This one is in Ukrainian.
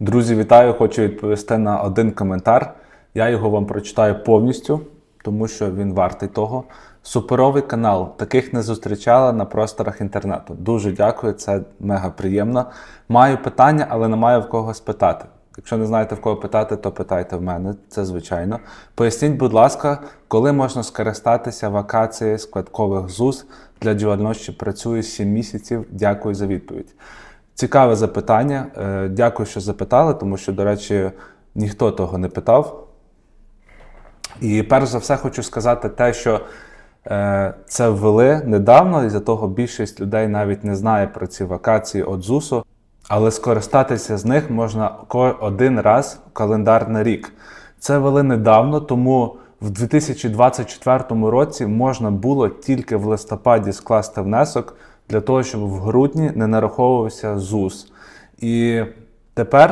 Друзі, вітаю! Хочу відповісти на один коментар. Я його вам прочитаю повністю, тому що він вартий того. Суперовий канал. Таких не зустрічала на просторах інтернету. Дуже дякую, це мега приємно. Маю питання, але не маю в кого спитати. Якщо не знаєте в кого питати, то питайте в мене, це звичайно. Поясніть, будь ласка, коли можна скористатися вакацією складкових ЗУС для діяльності працюю 7 місяців. Дякую за відповідь. Цікаве запитання. Е, Дякую, що запитали, тому що, до речі, ніхто того не питав. І перш за все хочу сказати те, що е, це ввели недавно, і за того більшість людей навіть не знає про ці вакації від ЗУСу. Але скористатися з них можна один раз в календарний рік. Це ввели недавно, тому в 2024 році можна було тільки в листопаді скласти внесок для того, щоб в грудні не нараховувався ЗУС. І тепер